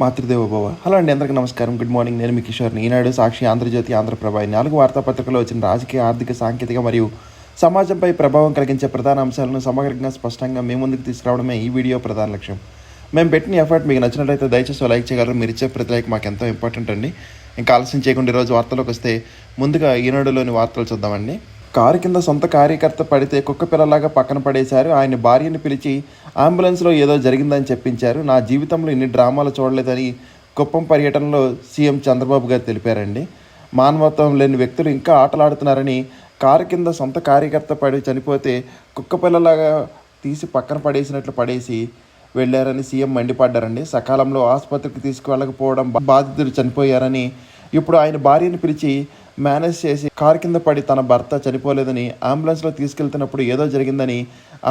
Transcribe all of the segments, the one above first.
మాతృదేవ భవ. హలో అండి అందరికీ నమస్కారం. గుడ్ మార్నింగ్ నేను మీ కిషోర్ని ఈనాడు సాక్షి ఆంధ్రజ్యోతి ఆంధ్రప్రభ. నాలుగు వార్తాపత్రికలో వచ్చిన రాజకీయ ఆర్థిక సాంకేతిక మరియు సమాజంపై ప్రభావం కలిగించే ప్రధాన అంశాలను సమగ్రంగా స్పష్టంగా మీ ముందుకు తీసుకురావడమే ఈ వీడియో ప్రధాన లక్ష్యం. మేము పెట్టిన ఎఫర్ట్ మీకు నచ్చినట్లయితే దయచేసి లైక్ చేయగలరు. మీరు ఇచ్చే ప్రతి లైక్ మాకు ఎంతో ఇంపార్టెంట్ అండి. ఇంకా ఆలస్యం చేయకుండా ఈరోజు వార్తలోకి వస్తే ముందుగా ఈనాడులోని వార్తలు చూద్దామండి. కారు కింద సొంత కార్యకర్త పడితే కుక్క పిల్లలాగా పక్కన పడేశారు. ఆయన భార్యను పిలిచి అంబులెన్స్లో ఏదో జరిగిందని చెప్పించారు. నా జీవితంలో ఇన్ని డ్రామాలు చూడలేదని కుప్పం పర్యటనలో సీఎం చంద్రబాబు గారు తెలిపారండి. మానవత్వం లేని వ్యక్తులు ఇంకా ఆటలాడుతున్నారని కారు కింద సొంత కార్యకర్త పడి చనిపోతే కుక్క పిల్లలాగా తీసి పక్కన పడేసినట్లు పడేసి వెళ్ళారని సీఎం మండిపడ్డారండి. సకాలంలో ఆసుపత్రికి తీసుకువెళ్ళకపోవడం బాధితులు చనిపోయారని ఇప్పుడు ఆయన భార్యని పిలిచి మేనేజ్ చేసి కారు కింద పడి తన భర్త చనిపోలేదని అంబులెన్స్లో తీసుకెళ్తున్నప్పుడు ఏదో జరిగిందని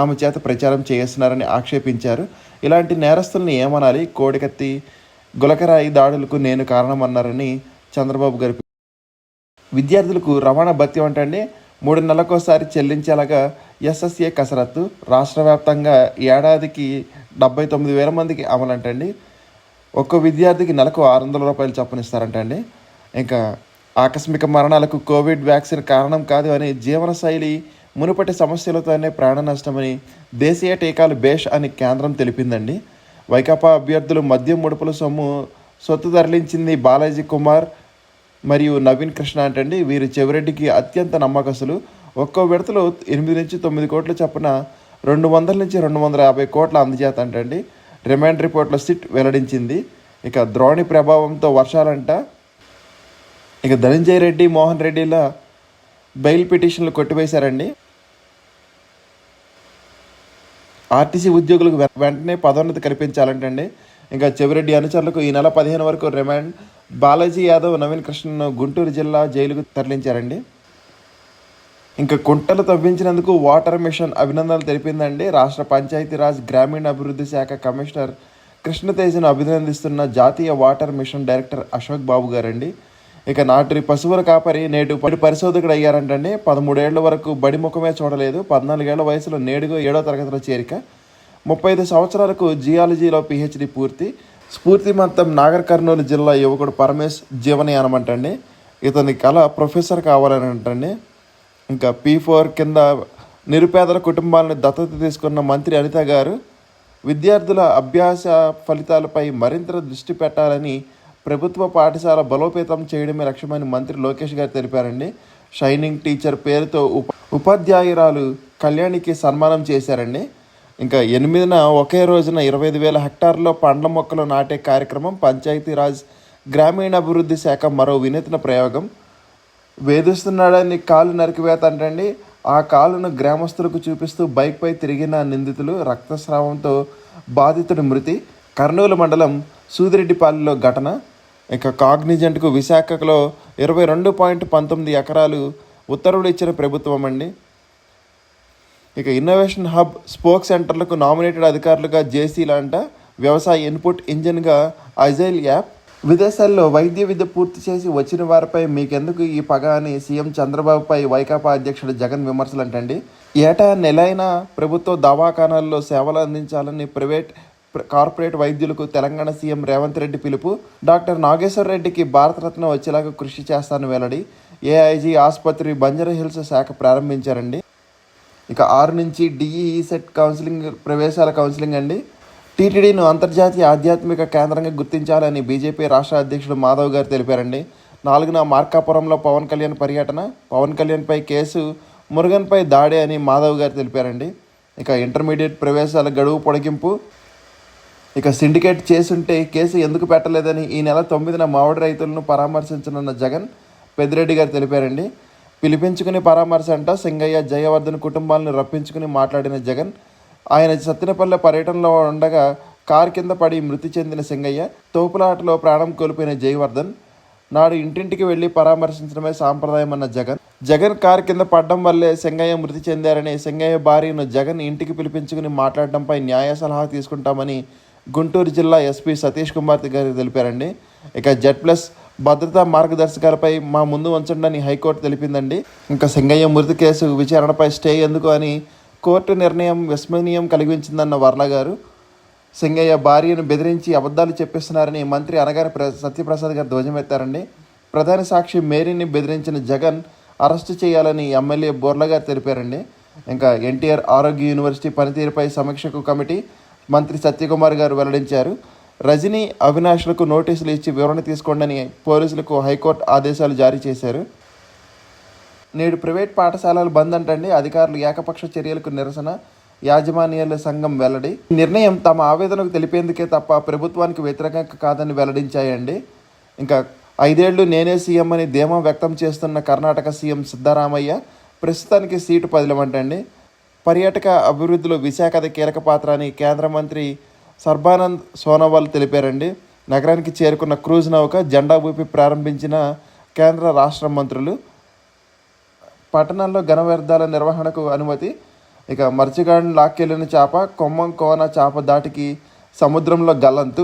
ఆమె చేత ప్రచారం చేస్తున్నారని ఆక్షేపించారు. ఇలాంటి నేరస్తుల్ని ఏమనాలి? కోడికత్తి గులకరాయి దాడులకు నేను కారణమన్నారని చంద్రబాబు గారు విద్యార్థులకు రవాణా భత్యం అంటే మూడు నెలలకోసారి చెల్లించేలాగా ఎస్ఎస్ఏ కసరత్తు. రాష్ట్ర వ్యాప్తంగా ఏడాదికి డెబ్బై తొమ్మిది వేల మందికి అమలంటండి. ఒక్కో విద్యార్థికి నెలకు ఆరు వందల రూపాయలు చొప్పునిస్తారంటండి ఇంకా ఆకస్మిక మరణాలకు కోవిడ్ వ్యాక్సిన్ కారణం కాదు అని జీవనశైలి మునుపటి సమస్యలతోనే ప్రాణ నష్టమని దేశీయ టీకాలు బేష్ అని కేంద్రం తెలిపిందండి. వైకాపా అభ్యర్థులు మద్యం ముడుపుల సొమ్ము సొత్తు తరలించింది బాలాజీ కుమార్ మరియు నవీన్ కృష్ణ అంటండి. వీరు చెవిరెడ్డికి అత్యంత నమ్మకస్తులు. ఒక్కో విడతలో ఎనిమిది నుంచి తొమ్మిది కోట్ల చొప్పున రెండు వందల నుంచి రెండు వందల యాభై కోట్ల అందజేత అంటండి. రిమాండ్ రిపోర్ట్లో సిట్ వెల్లడించింది. ఇక ద్రోణి ప్రభావంతో వర్షాలంట. ఇక ధనంజయ రెడ్డి మోహన్ రెడ్డిల బెయిల్ పిటిషన్లు కొట్టివేశారండి. ఆర్టీసీ ఉద్యోగులకు వెంటనే పదోన్నతి కల్పించాలంటండి. ఇంకా చెవిరెడ్డి అనుచరులకు ఈ నెల పదిహేను వరకు రిమాండ్. బాలాజీ యాదవ్ నవీన్ కృష్ణను గుంటూరు జిల్లా జైలుకు తరలించారండి. ఇంకా కుంటలు తవ్వించినందుకు వాటర్ మిషన్ అభినందనలు తెలిపిందండి. రాష్ట్ర పంచాయతీరాజ్ గ్రామీణ అభివృద్ధి శాఖ కమిషనర్ కృష్ణతేజను అభినందిస్తున్న జాతీయ water mission director Ashok Babu గారండి. ఇక నాటి పశువుల కాపరి నేడు పడి పరిశోధకుడు అయ్యారంటండి పదమూడేళ్ళ వరకు బడి ముఖమే చూడలేదు. పద్నాలుగేళ్ళ వయసులో నేడుగా ఏడో తరగతిలో చేరిక ముప్పై ఐదు సంవత్సరాలకు జియాలజీలో పిహెచ్డి పూర్తి స్ఫూర్తిమంతం నాగర్ కర్నూలు జిల్లా యువకుడు పరమేశ్ జీవనయానం అంటండి ఇతని కళ ప్రొఫెసర్ కావాలని అంటండి ఇంకా పీ ఫోర్ కింద నిరుపేదల కుటుంబాలను దత్తత తీసుకున్న మంత్రి అనిత గారు విద్యార్థుల అభ్యాస ఫలితాలపై మరింత దృష్టి పెట్టాలని ప్రభుత్వ పాఠశాల బలోపేతం చేయడమే లక్ష్యమని మంత్రి లోకేష్ గారు తెలిపారండి. షైనింగ్ టీచర్ పేరుతో ఉప ఉపాధ్యాయురాలు కళ్యాణికి సన్మానం చేశారండి. ఇంకా ఎనిమిదిన ఒకే రోజున ఇరవై ఐదు వేల హెక్టార్లో పండ్ల మొక్కలు నాటే కార్యక్రమం పంచాయతీరాజ్ గ్రామీణాభివృద్ధి శాఖ మరో వినూత్న ప్రయోగం. వేధిస్తున్నాడని కాలు నరికివేత అంటండి ఆ కాలును గ్రామస్తులకు చూపిస్తూ బైక్పై తిరిగిన నిందితులు రక్తస్రావంతో బాధితుడి మృతి. కర్నూలు మండలం సూదిరెడ్డిపాలెలో ఘటన. ఇక కాగ్నిజెంట్కు విశాఖలో ఇరవై రెండు పాయింట్ పంతొమ్మిది ఎకరాలు ఉత్తర్వులు ఇచ్చిన ప్రభుత్వం అండి. ఇక ఇన్నోవేషన్ హబ్ స్పోక్ సెంటర్లకు నామినేటెడ్ అధికారులుగా జేసీలంట వ్యవసాయ ఇన్పుట్ ఇంజిన్గా అజైల్ యాప్ విదేశాల్లో వైద్య విద్య పూర్తి చేసి వచ్చిన వారిపై మీకెందుకు ఈ పగ అని సీఎం చంద్రబాబుపై వైకాపా అధ్యక్షుడు జగన్ విమర్శలు అంటండి ఏటా నెలైన ప్రభుత్వ దవాఖానాల్లో సేవలు అందించాలని ప్రైవేట్ కార్పొరేట్ వైద్యులకు తెలంగాణ సీఎం రేవంత్ రెడ్డి పిలుపు. డాక్టర్ నాగేశ్వర రెడ్డికి భారతరత్న వచ్చేలాగా కృషి చేస్తాను వెల్లడి. ఏఐజీ ఆసుపత్రి బంజారా హిల్స్ శాఖ ప్రారంభించారండి. ఇక ఆరు నుంచి డిఈఈ సెట్ కౌన్సిలింగ్ ప్రవేశాల కౌన్సిలింగ్ అండి. టీటీడీను అంతర్జాతీయ ఆధ్యాత్మిక కేంద్రంగా గుర్తించాలని బీజేపీ రాష్ట్ర అధ్యక్షుడు మాధవ్ గారు తెలిపారండి. నాలుగున మార్కాపురంలో పవన్ కళ్యాణ్ పర్యటన పవన్ కళ్యాణ్పై కేసు మురుగన్పై దాడి అని మాధవ్ గారు తెలిపారండి. ఇక ఇంటర్మీడియట్ ప్రవేశాల గడువు పొడిగింపు ఇక సిండికేట్ చేసుంటే కేసు ఎందుకు పెట్టలేదని ఈ నెల తొమ్మిదిన మామిడి రైతులను పరామర్శించనున్న జగన్ పెద్దిరెడ్డి గారు తెలిపారండి. పిలిపించుకుని పరామర్శ అంట సింగయ్య జయవర్ధన్ కుటుంబాలను రప్పించుకుని మాట్లాడిన జగన్ ఆయన సత్తినపల్లె పర్యటనలో ఉండగా కారు కింద పడి మృతి చెందిన సింగయ్య తోపులాటలో ప్రాణం కోల్పోయిన జయవర్ధన్ నాడు ఇంటింటికి వెళ్ళి పరామర్శించడమే సాంప్రదాయమన్న జగన్. జగన్ కారు కింద పడడం వల్లే సింగయ్య మృతి చెందారని సింగయ్య భార్యను జగన్ ఇంటికి పిలిపించుకుని మాట్లాడడంపై న్యాయ సలహా తీసుకుంటామని గుంటూరు జిల్లా ఎస్పీ సతీష్ కుమార్ గారు తెలిపారండి. ఇక జెడ్ ప్లస్ భద్రతా మార్గదర్శకాలపై మా ముందు ఉంచండి హైకోర్టు తెలిపిందండి. ఇంకా సింగయ్య మృతి కేసు విచారణపై స్టే ఎందుకు అని కోర్టు నిర్ణయం విస్మరణీయం కలిగించిందన్న వర్ల గారు. సింగయ్య భార్యను బెదిరించి అబద్ధాలు చెప్పిస్తున్నారని మంత్రి అనగారి ప్ర సత్యప్రసాద్ గారు ధ్వజమెత్తారండి. ప్రధాన సాక్షి మేరీని బెదిరించిన జగన్ అరెస్టు చేయాలని ఎమ్మెల్యే బోర్ల గారు తెలిపారండి. ఇంకా ఎన్టీఆర్ ఆరోగ్య యూనివర్సిటీ పనితీరుపై సమీక్షకు కమిటీ మంత్రి సత్యకుమార్ గారు వెల్లడించారు. రజనీ అవినాష్లకు నోటీసులు ఇచ్చి వివరణ తీసుకోండి పోలీసులకు హైకోర్టు ఆదేశాలు జారీ చేశారు. నేడు ప్రైవేట్ పాఠశాలలు బంద్ అంటండి. అధికారులు ఏకపక్ష చర్యలకు నిరసన. యాజమాన్యాల సంఘం వెల్లడి. నిర్ణయం తమ ఆవేదనకు తెలిపేందుకే తప్ప ప్రభుత్వానికి వ్యతిరేకంగా కాదని వెల్లడించాయండి. ఇంకా ఐదేళ్ళు నేనే సీఎం అని ధీమా వ్యక్తం చేస్తున్న కర్ణాటక సీఎం సిద్ధరామయ్య ప్రస్తుతానికి సీటు పదిలమంటండి. పర్యాటక అభివృద్ధిలో విశాఖది కీలక పాత్ర అని కేంద్ర మంత్రి సర్బానంద్ సోనోవాల్ తెలిపారండి. నగరానికి చేరుకున్న క్రూజ్ నౌక జెండా ఊపి ప్రారంభించిన కేంద్ర రాష్ట్ర మంత్రులు పట్టణాల్లో ఘన వ్యర్థాల నిర్వహణకు అనుమతి ఇక మర్చిగాండ్ లాక్కెళ్ళిన చేప కొమ్మం కోన చేప దాటికి సముద్రంలో గల్లంతు.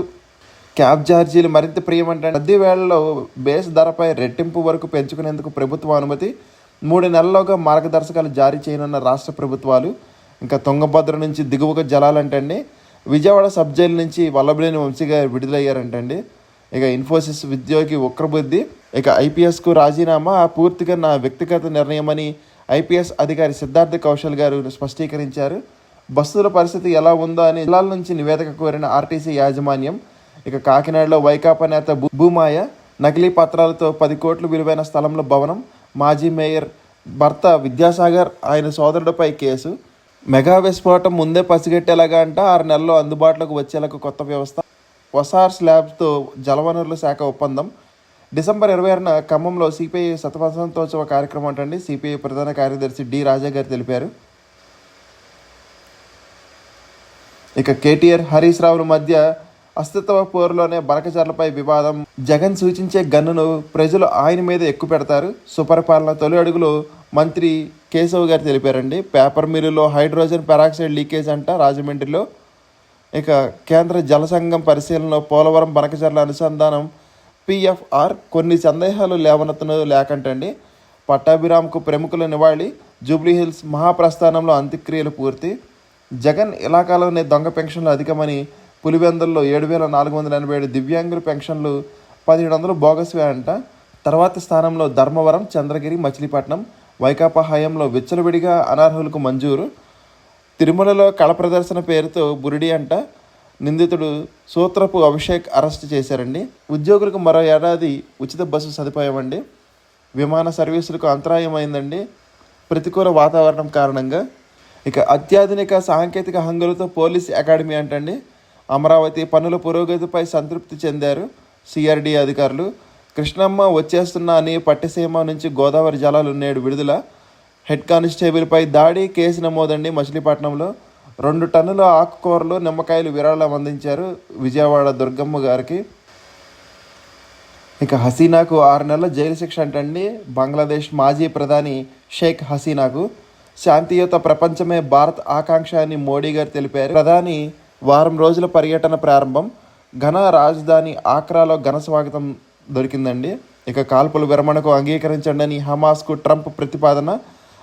క్యాబ్ ఛార్జీలు మరింత ప్రియమంటే రద్దీ వేళల్లో బేస్ ధరపై రెట్టింపు వరకు పెంచుకునేందుకు ప్రభుత్వ అనుమతి మూడు నెలల్లోగా మార్గదర్శకాలు జారీ చేయనున్న రాష్ట్ర ప్రభుత్వాలు ఇంకా తుంగభద్ర నుంచి దిగువకు జలాలంటండి విజయవాడ సబ్ జైలు నుంచి వల్లభలేని వంశీ గారు విడుదలయ్యారంటండి. ఇక ఇన్ఫోసిస్ ఉద్యోగి ఉక్రబుద్ధి ఇక ఐపీఎస్కు రాజీనామా పూర్తిగా నా వ్యక్తిగత నిర్ణయమని ఐపీఎస్ అధికారి సిద్ధార్థ కౌశల్ గారు స్పష్టీకరించారు. బస్సుల పరిస్థితి ఎలా ఉందో అని జిల్లాల నుంచి నివేదిక కోరిన ఆర్టీసీ యాజమాన్యం ఇక కాకినాడలో వైకాపా నేత భూమాయ నకిలీ పత్రాలతో పది కోట్లు విలువైన స్థలంలో భవనం మాజీ మేయర్ భర్త విద్యాసాగర్ ఆయన సోదరుడిపై కేసు. మెగా విస్ఫోటం ముందే పసిగట్టేలాగా అంట ఆరు నెలల్లో అందుబాటులోకి వచ్చేలాగా కొత్త వ్యవస్థ. వసార్ స్లాబ్స్తో జలవనరుల శాఖ ఒప్పందం. డిసెంబర్ ఇరవై ఆరున ఖమ్మంలో సిపిఐ శతవసంతోత్సవ కార్యక్రమం అంటండి. సిపిఐ ప్రధాన కార్యదర్శి డి రాజా గారు తెలిపారు. ఇక కేటీఆర్ హరీష్ రావుల మధ్య అస్తిత్వ పోరులోనే బనకచర్లపై వివాదం. జగన్ సూచించే గన్నును ప్రజలు ఆయన మీద ఎక్కువ పెడతారు. సుపరిపాలన తొలి అడుగులో మంత్రి కేశవ్ గారు తెలిపారండి. పేపర్ మిల్లులో హైడ్రోజన్ పెరాక్సైడ్ లీకేజ్ అంట రాజమండ్రిలో. ఇక కేంద్ర జల సంఘం పరిశీలనలో పోలవరం బనకచర్ల అనుసంధానం పిఎఫ్ఆర్ కొన్ని సందేహాలు లేవనెత్తను లేకంటండి. పట్టాభిరామ్కు ప్రముఖుల నివాళి జూబ్లీహిల్స్ మహాప్రస్థానంలో అంత్యక్రియలు పూర్తి. జగన్ ఇలాకాలోనే దొంగ పెన్షన్లు అధికమని పులివెందుల్లో ఏడు వేల నాలుగు వందల ఎనభై ఏడు దివ్యాంగుల పెన్షన్లు పదిహేడు వందలు బోగస్వే అంట తర్వాత స్థానంలో ధర్మవరం చంద్రగిరి మచిలీపట్నం వైకాపా హయాంలో విచ్చలవిడిగా అనర్హులకు మంజూరు. తిరుమలలో కళ ప్రదర్శన పేరుతో బురిడి అంట. నిందితుడు సూత్రపు అభిషేక్ అరెస్ట్ చేశారండి. ఉద్యోగులకు మరో ఏడాది ఉచిత బస్సు సదుపాయం అండి విమాన సర్వీసులకు అంతరాయం అయిందండి ప్రతికూల వాతావరణం కారణంగా. ఇక అత్యాధునిక సాంకేతిక హంగులతో పోలీస్ అకాడమీ అంటండి. అమరావతి పనుల పురోగతిపై సంతృప్తి చెందారు సిఆర్డీ అధికారులు. కృష్ణమ్మ వచ్చేస్తున్నా అని పట్టిసీమ నుంచి గోదావరి జలాలు నేడు విడుదల. హెడ్ కానిస్టేబుల్పై దాడి కేసు నమోదండి మచిలీపట్నంలో. రెండు టన్నుల ఆకుకూరలు నిమ్మకాయలు విరాళం అందించారు విజయవాడ దుర్గమ్మ గారికి. ఇక హసీనాకు ఆరు నెలల జైలు శిక్ష అంటండి బంగ్లాదేశ్ మాజీ ప్రధాని షేక్ హసీనాకు. శాంతియుత ప్రపంచమే భారత్ ఆకాంక్ష అని మోడీ గారు తెలిపారు. ప్రధాని వారం రోజుల పర్యటన ప్రారంభం. ఘన రాజధాని ఆక్రాలో ఘన స్వాగతం దొరికిందండి. ఇక కాల్పుల విరమణకు అంగీకరించండి అని హమాస్కు ట్రంప్ ప్రతిపాదన.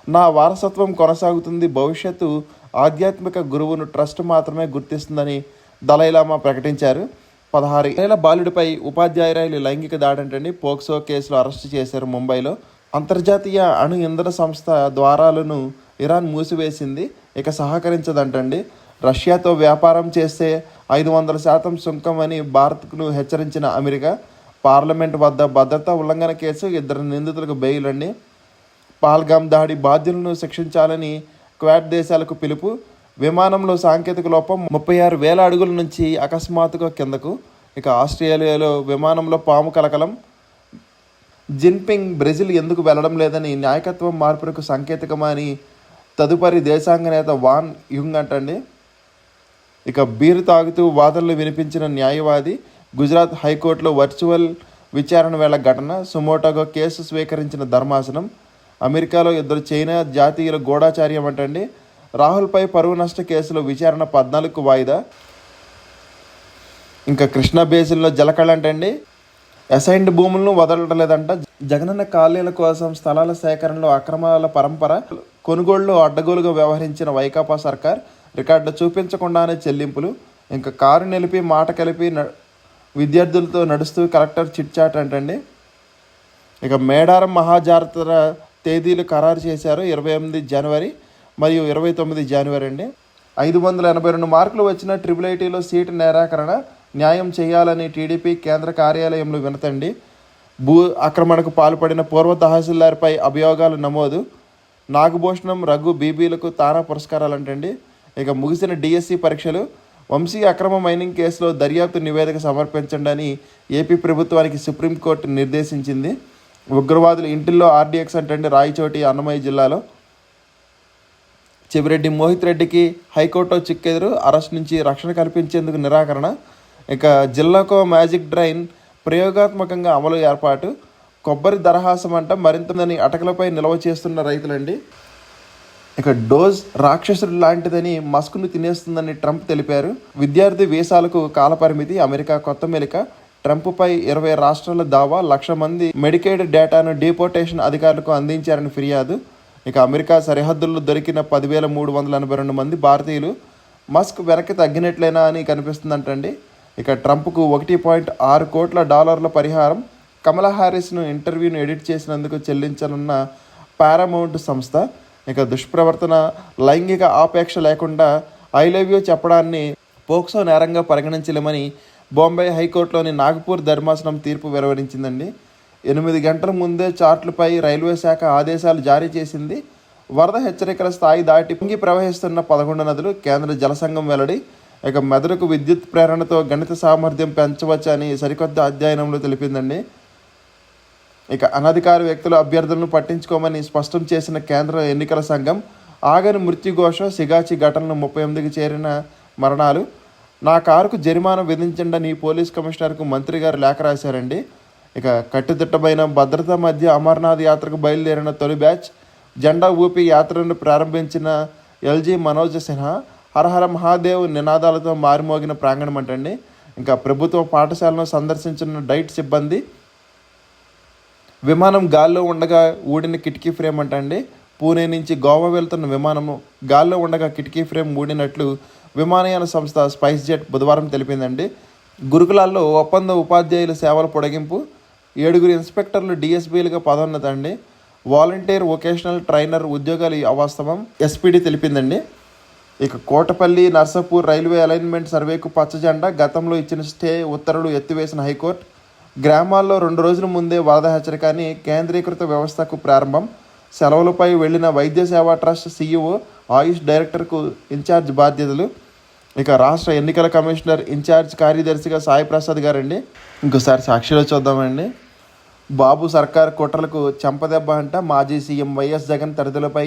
నా వారసత్వం కొనసాగుతుంది. భవిష్యత్తు ఆధ్యాత్మిక గురువును ట్రస్ట్ మాత్రమే గుర్తిస్తుందని దలైలామా ప్రకటించారు. పదహారు ఏళ్ళ బాలుడిపై ఉపాధ్యాయురాయులు లైంగిక దాడంటండి. పోక్సో కేసులో అరెస్టు చేశారు ముంబైలో. అంతర్జాతీయ అణు ఇంధన సంస్థ ద్వారాలను ఇరాన్ మూసివేసింది. ఇక సహకరించదంటండి. రష్యాతో వ్యాపారం చేస్తే ఐదు వందల శాతం సుంకం అని భారత్ను హెచ్చరించిన అమెరికా పార్లమెంట్ వద్ద భద్రతా ఉల్లంఘన కేసు ఇద్దరు నిందితులకు బెయిల్ అండి పాల్గామ్ దాడి బాధ్యులను శిక్షించాలని క్వాడ్ దేశాలకు పిలుపు విమానంలో సాంకేతిక లోపం ముప్పై ఆరు వేల అడుగుల నుంచి అకస్మాత్తుగా కిందకు ఇక ఆస్ట్రేలియాలో విమానంలో పాము కలకలం. జిన్పింగ్ బ్రెజిల్ ఎందుకు వెళ్ళడం లేదని నాయకత్వం మార్పునకు సాంకేతికమని తదుపరి దేశాంగ నేత వాన్ యుంగ్ అంటండి. ఇక బీరు తాగుతూ వాదనలు వినిపించిన న్యాయవాది గుజరాత్ హైకోర్టులో వర్చువల్ విచారణ వేళ ఘటన సుమోటోగా కేసు స్వీకరించిన ధర్మాసనం అమెరికాలో ఇద్దరు చైనా జాతీయుల గూఢాచార్యం అంటండి. రాహుల్పై పరువు నష్ట కేసులో విచారణ పద్నాలుగు వాయిదా. ఇంకా కృష్ణా బేసిన్లో జలకళ అంటండి. అసైన్డ్ భూములను వదలటలేదంట జగనన్న ఖాళీల కోసం స్థలాల సేకరణలో అక్రమాల పరంపర కొనుగోళ్ళు అడ్డగోలుగా వ్యవహరించిన వైకాపా సర్కార్ రికార్డు చూపించకుండానే చెల్లింపులు. ఇంకా కారు నిలిపి మాట కలిపి న- విద్యార్థులతో నడుస్తూ కలెక్టర్ చిట్చాట్ అంటండి. ఇక మేడారం మహాజాతర తేదీలు ఖరారు చేశారు ఇరవై ఎనిమిది జనవరి మరియు ఇరవై తొమ్మిది జనవరి అండి. ఐదు వందల ఎనభై రెండు మార్కులు వచ్చిన ట్రిపుల్ ఐటీలో సీటు నిరాకరణ న్యాయం చేయాలని టీడీపీ కేంద్ర కార్యాలయంలో వినతండి. భూ ఆక్రమణకు పాల్పడిన పూర్వ తహసీల్దార్పై అభియోగాలు నమోదు. నాగభూషణం రఘు బీబీలకు తానా పురస్కారాలు అంటండి ఇక ముగిసిన డిఎస్సి పరీక్షలు వంశీ అక్రమ మైనింగ్ కేసులో దర్యాప్తు నివేదిక సమర్పించండి అని ఏపీ ప్రభుత్వానికి సుప్రీంకోర్టు నిర్దేశించింది. ఉగ్రవాదులు ఇంటిల్లో ఆర్డీఎక్స్ అంటండి రాయచోటి అన్నమయ్య జిల్లాలో. చెవిరెడ్డి మోహిత్ రెడ్డికి హైకోర్టులో చిక్కెదురు అరెస్ట్ నుంచి రక్షణ కల్పించేందుకు నిరాకరణ. ఇక జిల్లాకో మ్యాజిక్ డ్రైన్ ప్రయోగాత్మకంగా అమలు ఏర్పాటు. కొబ్బరి దరహాసం అంట మరింతదని అటకలపై నిల్వ చేస్తున్న రైతులండి. ఇక డోజ్ రాక్షసుడు లాంటిదని మస్క్ను తినేస్తుందని ట్రంప్ తెలిపారు. విద్యార్థి వీసాలకు కాలపరిమితి అమెరికా కొత్త మెలిక. ట్రంప్పై ఇరవై రాష్ట్రాల దావా లక్ష మంది మెడికేడ్ డేటాను డిపోర్టేషన్ అధికారులకు అందించారని ఫిర్యాదు. ఇక అమెరికా సరిహద్దుల్లో దొరికిన పదివేల మూడు వందల ఎనభై రెండు మంది భారతీయులు మస్క్ వెనక్కి తగ్గినట్లేనా అని కనిపిస్తుందంటండి. ఇక ట్రంప్కు ఒకటి పాయింట్ ఆరు కోట్ల డాలర్ల పరిహారం కమలా హారిస్ను ఇంటర్వ్యూను ఎడిట్ చేసినందుకు చెల్లించనున్న పారామౌంట్ సంస్థ ఇక దుష్ప్రవర్తన లైంగిక ఆపేక్ష లేకుండా ఐ లవ్ యూ చెప్పడాన్ని పోక్సో నేరంగా పరిగణించలేమని బాంబే హైకోర్టులోని నాగపూర్ ధర్మాసనం తీర్పు వెలువరించిందండి. ఎనిమిది గంటల ముందే చార్ట్లపై రైల్వే శాఖ ఆదేశాలు జారీ చేసింది. వరద హెచ్చరికల స్థాయి దాటి పొంగి ప్రవహిస్తున్న పదకొండు నదులు కేంద్ర జలసంఘం వెల్లడి. ఇక మెదడుకు విద్యుత్ ప్రేరణతో గణిత సామర్థ్యం పెంచవచ్చని సరికొత్త అధ్యయనంలో తెలిపిందండి. ఇక అనధికార వ్యక్తుల అభ్యర్థులను పట్టించుకోమని స్పష్టం చేసిన కేంద్ర ఎన్నికల సంఘం ఆగని మృత్యుఘోష సిగాచి ఘటనలు ముప్పై ఎనిమిదికి చేరిన మరణాలు. నా కారుకు జరిమానా విధించండి పోలీస్ కమిషనర్కు మంత్రి గారు లేఖ రాశారండి. ఇక కట్టుదిట్టమైన భద్రత మధ్య అమర్నాథ్ యాత్రకు బయలుదేరిన తొలి బ్యాచ్ జెండా ఊపి యాత్రను ప్రారంభించిన ఎల్జీ మనోజ్ సిన్హా హరహర మహాదేవ్ నినాదాలతో మారిమోగిన ప్రాంగణం అంటండి. ఇంకా ప్రభుత్వ పాఠశాలను సందర్శించిన డైట్ సిబ్బంది విమానం గాల్లో ఉండగా ఊడిన కిటికీ ఫ్రేమ్ అంటండి. పూణే నుంచి గోవా వెళ్తున్న విమానము గాల్లో ఉండగా కిటికీ ఫ్రేమ్ ఊడినట్లు విమానయాన సంస్థ స్పైస్ జెట్ బుధవారం తెలిపిందండి. గురుకులాల్లో ఒప్పంద ఉపాధ్యాయుల సేవల పొడిగింపు ఏడుగురు ఇన్స్పెక్టర్లు డిఎస్బీలుగా పదోన్నత అండి వాలంటీర్ వొకేషనల్ ట్రైనర్ ఉద్యోగాలు అవాస్తవం ఎస్పీడీ తెలిపిందండి. ఇక కోటపల్లి నర్సాపూర్ రైల్వే అలైన్మెంట్ సర్వేకు పచ్చజెండా గతంలో ఇచ్చిన స్టే ఉత్తర్వులు ఎత్తివేసిన హైకోర్టు గ్రామాల్లో రెండు రోజుల ముందే వరద హెచ్చరికని కేంద్రీకృత వ్యవస్థకు ప్రారంభం. సెలవులపై వెళ్ళిన వైద్య సేవా ట్రస్ట్ సీఈఓ ఆయుష్ డైరెక్టర్కు ఇన్ఛార్జ్ బాధ్యతలు. ఇక రాష్ట్ర ఎన్నికల కమిషనర్ ఇన్ఛార్జ్ కార్యదర్శిగా సాయి ప్రసాద్ గారండి. ఇంకోసారి సాక్షిలో చూద్దామండి. బాబు సర్కార్ కుట్రలకు చెంపదెబ్బ అంట మాజీ సీఎం వైఎస్ జగన్ తదితరులపై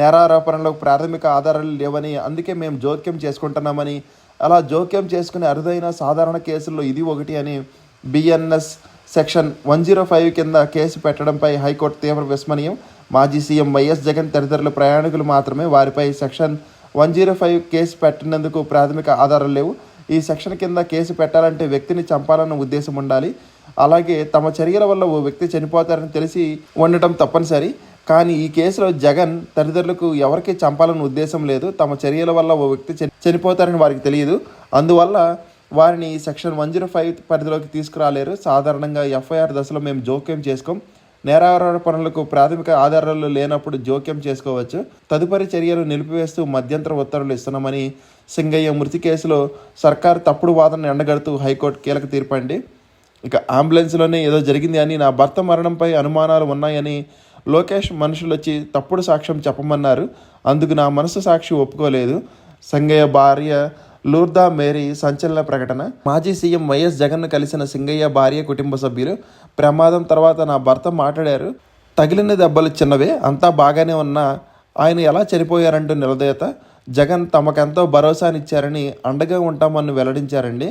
నేరారోపణలకు ప్రాథమిక ఆధారాలు లేవని అందుకే మేము జోక్యం చేసుకుంటున్నామని అలా జోక్యం చేసుకునే అరుదైన సాధారణ కేసుల్లో ఇది ఒకటి అని BNS section one zero five కింద కేసు పెట్టడంపై హైకోర్టు తీవ్ర విస్మరణీయం. మాజీ సీఎం వైఎస్ జగన్ తదితరుల ప్రయాణికులు మాత్రమే వారిపై సెక్షన్ వన్ జీరో ఫైవ్ కేసు పెట్టినందుకు ప్రాథమిక ఆధారాలు లేవు. ఈ సెక్షన్ కింద కేసు పెట్టాలంటే వ్యక్తిని చంపాలన్న ఉద్దేశం ఉండాలి. అలాగే తమ చర్యల వల్ల ఓ వ్యక్తి చనిపోతారని తెలిసి ఉండటం తప్పనిసరి. కానీ ఈ కేసులో జగన్ తదితరులకు ఎవరికి చంపాలన్న ఉద్దేశం లేదు. తమ చర్యల వల్ల ఓ వ్యక్తి చని- చనిపోతారని వారికి తెలియదు. అందువల్ల వారిని సెక్షన్ వన్ జీరో ఫైవ్ పరిధిలోకి తీసుకురాలేరు. సాధారణంగా ఎఫ్ఐఆర్ దశలో మేము జోక్యం చేసుకోం. నేరారోపణలకు ప్రాథమిక ఆధారాలు లేనప్పుడు జోక్యం చేసుకోవచ్చు. తదుపరి చర్యలు నిలిపివేస్తూ మధ్యంతర ఉత్తర్వులు ఇస్తున్నామని సింగయ్య మృతి కేసులో సర్కార్ తప్పుడు వాదనను ఎండగడుతూ హైకోర్టు కీలక తీర్పండి ఇక అంబులెన్స్లోనే ఏదో జరిగింది అని నా భర్త మరణంపై అనుమానాలు ఉన్నాయని లోకేష్ మనుషులు వచ్చి తప్పుడు సాక్ష్యం చెప్పమన్నారు. అందుకు నా మనసు సాక్షి ఒప్పుకోలేదు. సంగయ్య భార్య లూర్దా మేరీ సంచలన ప్రకటన. మాజీ సీఎం వైఎస్ జగన్ను కలిసిన సింగయ్య భార్య కుటుంబ సభ్యులు ప్రమాదం తర్వాత నా భర్త మాట్లాడారు. తగిలిన దెబ్బలు చిన్నవే అంతా బాగానే ఉన్నా ఆయన ఎలా చనిపోయారంటూ నిలదీత. జగన్ తమకెంతో భరోసానిచ్చారని అండగా ఉంటామని వెల్లడించారండి.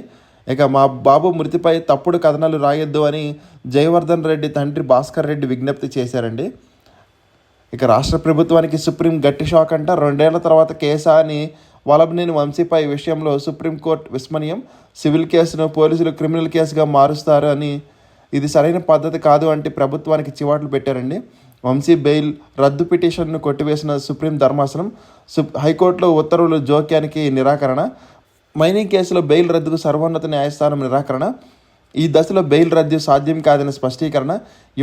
ఇక మా బాబు మృతిపై తప్పుడు కథనాలు రాయొద్దు అని జయవర్ధన్ రెడ్డి తండ్రి భాస్కర్ రెడ్డి విజ్ఞప్తి చేశారండి. ఇక రాష్ట్ర ప్రభుత్వానికి సుప్రీం గట్టి షాక్ అంట రెండేళ్ళ తర్వాత కేసా అని వలభనేని వంశీపై విషయంలో సుప్రీంకోర్టు విస్మరణీయం. సివిల్ కేసును పోలీసులు క్రిమినల్ కేసుగా మారుస్తారు అని ఇది సరైన పద్ధతి కాదు అంటే ప్రభుత్వానికి చివాట్లు పెట్టారండి. వంశీ బెయిల్ రద్దు పిటిషన్ను కొట్టివేసిన సుప్రీం ధర్మాసనం. సు హైకోర్టులో ఉత్తర్వులు జోక్యానికి నిరాకరణ. మైనింగ్ కేసులో బెయిల్ రద్దుకు సర్వోన్నత న్యాయస్థానం నిరాకరణ. ఈ దశలో బెయిల్ రద్దు సాధ్యం కాదని స్పష్టీకరణ.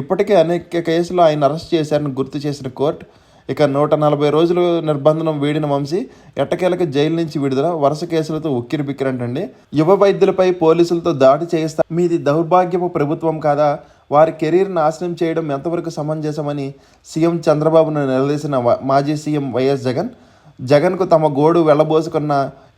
ఇప్పటికే అనేక కేసులు ఆయన అరెస్ట్ చేశారని గుర్తు చేసిన కోర్టు ఇక నూట నలభై రోజులు నిర్బంధనం వీడిన వంశీ ఎట్టకేలకు జైలు నుంచి విడుదల వరుస కేసులతో ఉక్కిరి బిక్కిరంటండి యువ వైద్యులపై పోలీసులతో దాడి చేయిస్తా మీది దౌర్భాగ్యపు ప్రభుత్వం కాదా? వారి కెరీర్ నాశనం చేయడం ఎంతవరకు సమంజసమని సీఎం చంద్రబాబును నిలదీసిన మాజీ సీఎం వైఎస్ జగన్. జగన్కు తమ గోడు వెళ్ళబోసుకున్న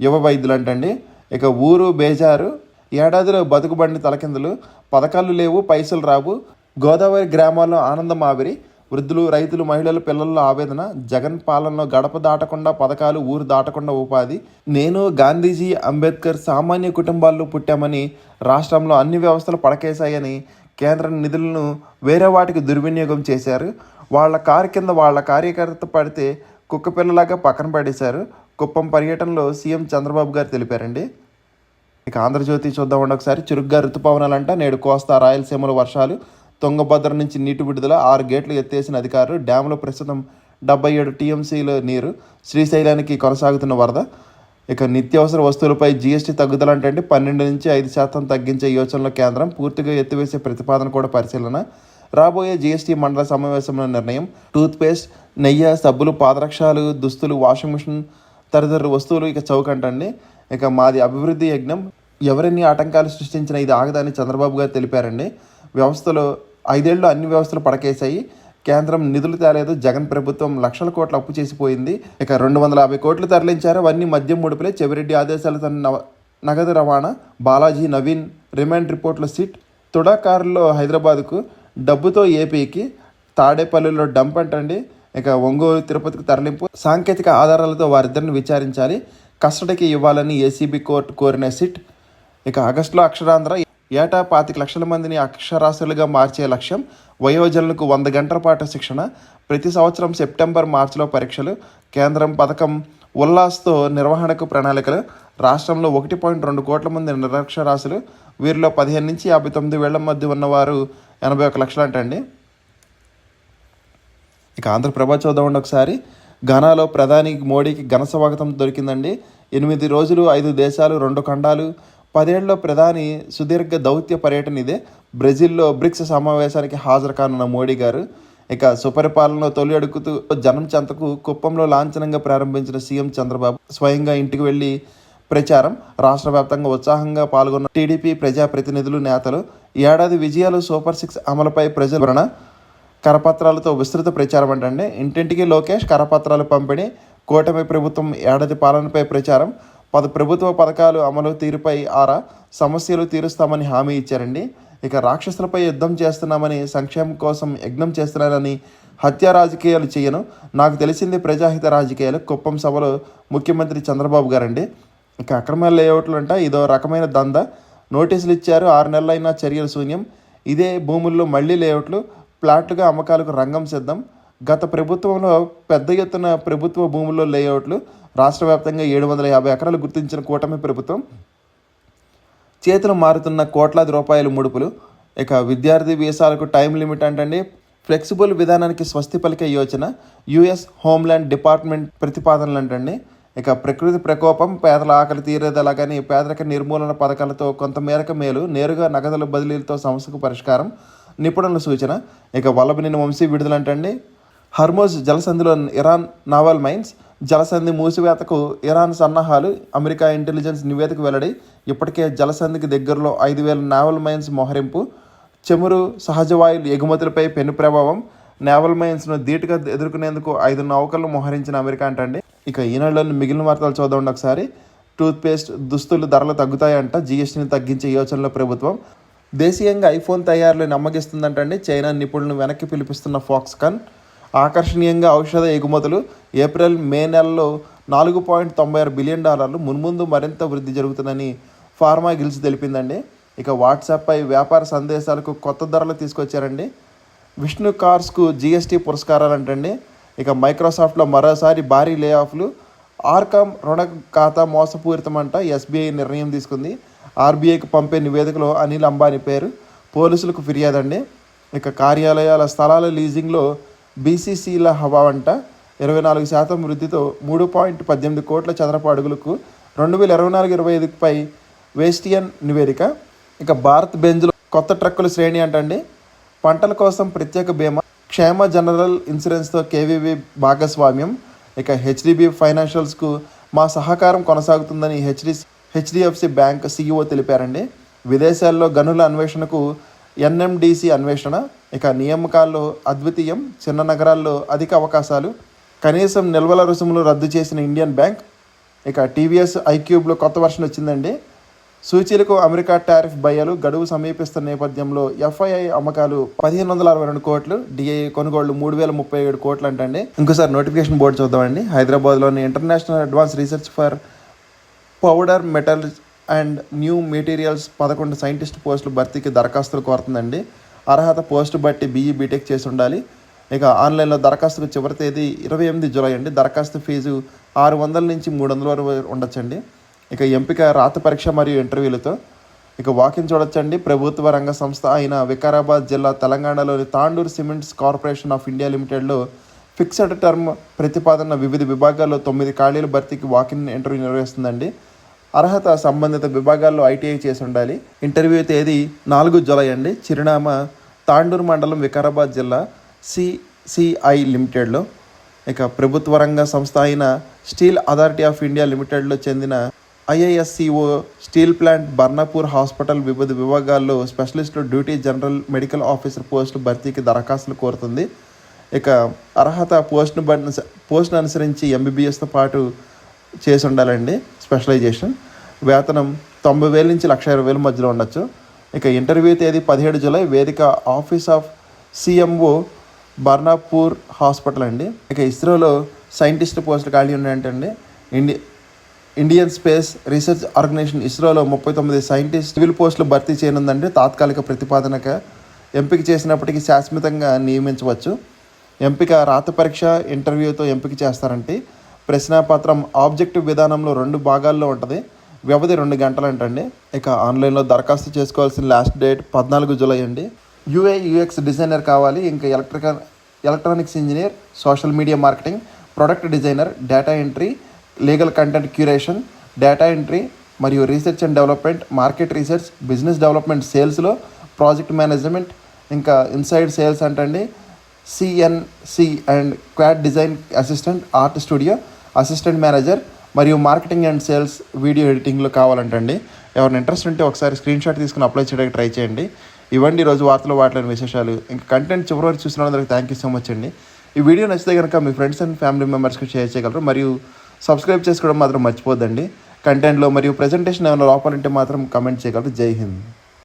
యువ వైద్యులంటండి. ఇక ఊరు బేజారు. ఏడాదిలో బతుకుబండి తలకిందులు. పథకాలు లేవు పైసలు రావు. గోదావరి గ్రామాల్లో ఆనందం ఆవిరి. వృద్ధులు రైతులు మహిళలు పిల్లల్లో ఆవేదన జగన్ పాలనలో గడప దాటకుండా పథకాలు ఊరు దాటకుండా ఉపాధి. నేను గాంధీజీ అంబేద్కర్ సామాన్య కుటుంబాల్లో పుట్టామని రాష్ట్రంలో అన్ని వ్యవస్థలు పడకేశాయని కేంద్ర నిధులను వేరే వాటికి దుర్వినియోగం చేశారు. వాళ్ళ కారు కింద వాళ్ళ కార్యకర్త పడితే కుక్క పిల్లలాగా పక్కన పడేశారు. కుప్పం పర్యటనలో సీఎం చంద్రబాబు గారు తెలిపారండి. ఇక ఆంధ్రజ్యోతి చూద్దామండి ఒకసారి. చురుగ్గా ఋతుపవనాలంట నేడు కోస్తా రాయలసీమలో వర్షాలు. తుంగభద్ర నుంచి నీటి విడుదల ఆరు గేట్లు ఎత్తేసిన అధికారులు డ్యాంలో ప్రస్తుతం డెబ్బై ఏడు టీఎంసీల నీరు శ్రీశైలానికి కొనసాగుతున్న వరద. ఇక నిత్యావసర వస్తువులపై జీఎస్టీ తగ్గుదల అంటే పన్నెండు నుంచి ఐదు శాతం తగ్గించే యోచనలో కేంద్రం పూర్తిగా ఎత్తివేసే ప్రతిపాదన కూడా పరిశీలన. రాబోయే జీఎస్టీ మండల సమావేశంలో నిర్ణయం. టూత్పేస్ట్ నెయ్యి సబ్బులు పాదరక్షాలు దుస్తులు వాషింగ్ మిషన్ తదితర వస్తువులు ఇక చౌకంటండి. ఇక మాది అభివృద్ధి యజ్ఞం. ఎవరెన్ని ఆటంకాలు సృష్టించినా ఇది ఆగదని చంద్రబాబు గారు తెలిపారండి. వ్యవస్థలో ఐదేళ్ళు అన్ని వ్యవస్థలు పడకేశాయి. కేంద్రం నిధులు తేలేదు. జగన్ ప్రభుత్వం లక్షల కోట్ల అప్పు చేసిపోయింది. ఇక రెండు వందల యాభై కోట్లు తరలించారు. అవన్నీ మద్యం ముడిపులే చెవిరెడ్డి ఆదేశాలు తన నగదు రవాణా. బాలాజీ నవీన్ రిమాండ్ రిపోర్ట్ల సిట్. తుడాకారులో హైదరాబాద్కు డబ్బుతో ఏపీకి తాడేపల్లిలో డంప్ అంటండి. ఇక ఒంగోలు తిరుపతికి తరలింపు. సాంకేతిక ఆధారాలతో వారిద్దరిని విచారించాలి. కస్టడీకి ఇవ్వాలని ఏసీబీ కోర్టు కోరిన సిట్. ఇక ఆగస్టులో అక్షరాంధ్ర ఏటా పాతిక లక్షల మందిని అక్షరాస్యులుగా మార్చే లక్ష్యం వయోజనులకు వంద గంటల పాటు శిక్షణ. ప్రతి సంవత్సరం సెప్టెంబర్ మార్చిలో పరీక్షలు. కేంద్రం పథకం ఉల్లాస్తో నిర్వహణకు ప్రణాళికలు. రాష్ట్రంలో ఒకటి పాయింట్ రెండు కోట్ల మంది నిరక్షరాస్యులు. వీరిలో పదిహేను నుంచి యాభై తొమ్మిది వేళ్ళ మధ్య ఉన్నవారు ఎనభై ఒక లక్షలు అంటండి ఇక ఆంధ్రప్రభ చూద్దామండి ఒకసారి. ఘనాలో ప్రధాని మోడీకి ఘన స్వాగతం దొరికిందండి. ఎనిమిది రోజులు ఐదు దేశాలు రెండు ఖండాలు పదేళ్ళలో ప్రధాని సుదీర్ఘ దౌత్య పర్యటన ఇదే. బ్రెజిల్లో బ్రిక్స్ సమావేశానికి హాజరు కానున్న మోడీ గారు ఇక సుపరిపాలనలో తొలి అడుగుతూ జనం చెంతకు కుప్పంలో లాంఛనంగా ప్రారంభించిన సీఎం చంద్రబాబు స్వయంగా ఇంటికి వెళ్ళి ప్రచారం రాష్ట్ర వ్యాప్తంగా ఉత్సాహంగా పాల్గొన్న టీడీపీ ప్రజాప్రతినిధులు నేతలు ఏడాది విజయాలు సూపర్ సిక్స్ అమలుపై ప్రజల కరపత్రాలతో విస్తృత ప్రచారం అంటే ఇంటింటికి లోకేష్ కరపత్రాలు పంపిణీ కూటమి ప్రభుత్వం ఏడాది పాలనపై ప్రచారం పద ప్రభుత్వ పథకాలు అమలు తీరుపై ఆరా సమస్యలు తీరుస్తామని హామీ ఇచ్చారండి. ఇక రాక్షసులపై యుద్ధం చేస్తున్నామని సంక్షేమం కోసం యజ్ఞం చేస్తున్నారని హత్య రాజకీయాలు చేయను. నాకు తెలిసింది ప్రజాహిత రాజకీయాలు. కుప్పం సభలో ముఖ్యమంత్రి చంద్రబాబు గారండి. ఇక అక్రమ లేఅవుట్లు అంట ఇదో రకమైన దంద. నోటీసులు ఇచ్చారు ఆరు నెలలైనా చర్యలు శూన్యం. ఇదే భూముల్లో మళ్ళీ లేఅవుట్లు ప్లాట్లుగా అమ్మకాలకు రంగం సిద్ధం. గత ప్రభుత్వంలో పెద్ద ఎత్తున ప్రభుత్వ భూముల్లో లేఅవుట్లు రాష్ట్ర వ్యాప్తంగా ఏడు వందల యాభై ఎకరాలు గుర్తించిన కూటమి ప్రభుత్వం. చేతులు మారుతున్న కోట్లాది రూపాయల ముడుపులు. ఇక విద్యార్థి వీసాలకు టైం లిమిట్ అంటండి. ఫ్లెక్సిబుల్ విధానానికి స్వస్తి పలికే యోచన యుఎస్ హోమ్ల్యాండ్ డిపార్ట్మెంట్ ప్రతిపాదనలు అంటండి. ఇక ప్రకృతి ప్రకోపం పేదల ఆకలి తీరేదలాగని పేదరిక నిర్మూలన పథకాలతో కొంతమేరకు మేలు నేరుగా నగదుల బదిలీలతో సమస్యకు పరిష్కారం నిపుణుల సూచన. ఇక వల్లభనేని వంశీ విడుదలంటండి హర్మోజ్ జలసంధిలో ఇరాన్ నావల్ మైన్స్ జలసంధి మూసివేతకు ఇరాన్ సన్నాహాలు అమెరికా ఇంటెలిజెన్స్ నివేదిక వెల్లడి ఇప్పటికే జలసంధికి దగ్గరలో ఐదు వేల నావల్ మైన్స్ మోహరింపు చమురు సహజ వాయువుల ఎగుమతులపై పెను ప్రభావం నేవల్ మైన్స్ను ధీటుగా ఎదుర్కొనేందుకు ఐదు నౌకలను మోహరించిన అమెరికా అంటండి. ఇక ఈనాడులోని మిగిలిన వార్తలు చూద్దాం ఒకసారి. టూత్పేస్ట్ దుస్తులు ధరలు తగ్గుతాయంట జీఎస్టీని తగ్గించే యోచనలో ప్రభుత్వం. దేశీయంగా ఐఫోన్ తయారీలు నమ్మగిస్తుందంటండి చైనా నిపుణులను వెనక్కి పిలిపిస్తున్న ఫాక్స్కాన్. ఆకర్షణీయంగా ఔషధ ఎగుమతులు ఏప్రిల్ మే నెలలో నాలుగు పాయింట్ తొంభై ఆరు బిలియన్ డాలర్లు మున్ముందు మరింత వృద్ధి జరుగుతుందని ఫార్మా గిల్స్ తెలిపిందండి. ఇక వాట్సాప్పై వ్యాపార సందేశాలకు కొత్త ధరలు తీసుకొచ్చారండి. విష్ణు కార్స్కు జీఎస్టీ పురస్కారాలు అంటండి ఇక మైక్రోసాఫ్ట్లో మరోసారి భారీ లే ఆఫ్లు ఆర్కామ్ రుణ ఖాతా మోసపూరితమంట ఎస్బీఐ నిర్ణయం తీసుకుంది. ఆర్బీఐకి పంపే నివేదికలో అనిల్ అంబానీ పేరు పోలీసులకు ఫిర్యాదండి. ఇక కార్యాలయాల స్థలాల లీజింగ్లో బీసీసీల హవా అంట ఇరవై నాలుగు శాతం వృద్ధితో మూడు పాయింట్ పద్దెనిమిది కోట్ల చదరపు అడుగులకు రెండు వేల ఇరవై నాలుగు ఇరవై ఐదుపై వేస్టియన్ నివేదిక. ఇక భారత్ బెంజ్లో కొత్త ట్రక్కుల శ్రేణి అంటండి. పంటల కోసం ప్రత్యేక బీమా క్షేమ జనరల్ ఇన్సూరెన్స్తో కేవీబీ భాగస్వామ్యం. ఇక హెచ్డిబి ఫైనాన్షియల్స్కు మా సహకారం కొనసాగుతుందని హెచ్డి హెచ్డిఎఫ్సి బ్యాంక్ సీఈఓ తెలిపారండి. విదేశాల్లో గనుల అన్వేషణకు ఎన్ఎండిసి అన్వేషణ ఇక నియామకాల్లో అద్వితీయం చిన్న నగరాల్లో అధిక అవకాశాలు కనీసం నిల్వల రుసుములు రద్దు చేసిన ఇండియన్ బ్యాంక్ ఇక టీవీఎస్ ఐక్యూబ్లో కొత్త వర్షన్ వచ్చిందండి. సూచీలకు అమెరికా టారిఫ్ భయాలు గడువు సమీపిస్తున్న నేపథ్యంలో ఎఫ్ఐఐ అమ్మకాలు పదిహేను వందల అరవై రెండు కోట్లు డిఐ కొనుగోళ్ళు మూడు వేల ముప్పై ఏడు కోట్లు అంటండి ఇంకోసారి నోటిఫికేషన్ బోర్డు చూద్దామండి. హైదరాబాద్లోని international advance research for powder metals and new materials పదకొండు సైంటిస్ట్ పోస్టులు భర్తీకి దరఖాస్తులు కోరుతుందండి. అర్హత పోస్టు బట్టి బీఈ బీటెక్ చేసి ఉండాలి. ఇక ఆన్లైన్లో దరఖాస్తుకు చివరి తేదీ ఇరవై ఎనిమిది జూలై అండి. దరఖాస్తు ఫీజు ఆరు వందల నుంచి మూడు వందల వరకు ఉండొచ్చండి. ఇక ఎంపిక రాత పరీక్ష మరియు ఇంటర్వ్యూలతో ఇక వాకింగ్ చూడొచ్చండి. ప్రభుత్వ రంగ సంస్థ అయిన వికారాబాద్ జిల్లా తెలంగాణలోని Tandur cements corporation of India లిమిటెడ్లో fixed term ప్రతిపాదన వివిధ విభాగాల్లో తొమ్మిది ఖాళీల భర్తీకి వాకిన్ ఇంటర్వ్యూ నిర్వహిస్తుందండి. అర్హత సంబంధిత విభాగాల్లో ఐటీఐ చేసి ఉండాలి. ఇంటర్వ్యూ తేదీ నాలుగు జూలై అండి. చిరునామా తాండూరు మండలం వికారాబాద్ జిల్లా సిసిఐ లిమిటెడ్లో. ఇక ప్రభుత్వ రంగ సంస్థ అయిన స్టీల్ అథారిటీ ఆఫ్ ఇండియా లిమిటెడ్లో చెందిన IISCO steel plant Burnpur hospital వివిధ విభాగాల్లో specialist duty general medical officer post భర్తీకి దరఖాస్తులు కోరుతుంది. ఇక అర్హత పోస్ట్ను బట్టి పోస్ట్ను అనుసరించి ఎంబీబీఎస్తో పాటు చేసి ఉండాలండి. స్పెషలైజేషన్. వేతనం తొంభై వేల నుంచి లక్ష ఇరవై వేల మధ్యలో ఉండొచ్చు. ఇక ఇంటర్వ్యూ తేదీ పదిహేడు జూలై వేదిక office of CMO Burnpur hospital అండి. ఇక ఇస్రోలో సైంటిస్ట్ పోస్టులు ఖాళీ ఉన్నాయంటండి. ఇండి ఇండియన్ స్పేస్ రీసెర్చ్ ఆర్గనైజేషన్ ఇస్రోలో ముప్పై తొమ్మిది సైంటిస్ట్ సివిల్ పోస్టులు భర్తీ చేయనుందండి. తాత్కాలిక ప్రతిపాదనక ఎంపిక చేసినప్పటికీ శాశ్వతంగా నియమించవచ్చు. ఎంపిక రాత పరీక్ష ఇంటర్వ్యూతో ఎంపిక చేస్తారంటే ప్రశ్నాపత్రం ఆబ్జెక్టివ్ విధానంలో రెండు భాగాల్లో ఉంటుంది. వ్యవధి రెండు గంటలు అంటండి ఇక ఆన్లైన్లో దరఖాస్తు చేసుకోవాల్సిన లాస్ట్ డేట్ పద్నాలుగు జూలై అండి. యూఏ యూఎక్స్ డిజైనర్ కావాలి. ఇంకా electrical electronics engineer social media marketing product designer data entry legal content curation data entry మరియు research and development market research business development సేల్స్లో ప్రాజెక్ట్ మేనేజ్మెంట్ ఇంకా ఇన్సైడ్ సేల్స్ అంటండి. CNC and CAD design assistant art studio assistant manager మరియు marketing and sales video ఎడిటింగ్లో కావాలంటండి. ఎవరైనా interest ఉంటే ఒకసారి స్క్రీన్ షాట్ తీసుకుని అప్లై చేయడానికి ట్రై చేయండి. ఇవ్వండి ఈరోజు వార్తలు వాటిలోని విశేషాలు. ఇంకా కంటెంట్ చివరి వరకు చూసినందుకు థ్యాంక్ యూ సో మచ్ అండి. ఈ వీడియో నచ్చితే కనుక మీ ఫ్రెండ్స్ అండ్ ఫ్యామిలీ మెంబర్స్కి షేర్ చేయగలరు. మరియు సబ్స్క్రైబ్ చేసుకోవడం మాత్రం మర్చిపోద్దండి. కంటెంట్లో మరియు ప్రజెంటేషన్ ఏమైనా లోపాలంటే మాత్రం కమెంట్ చేయగలరు. జై హింద్.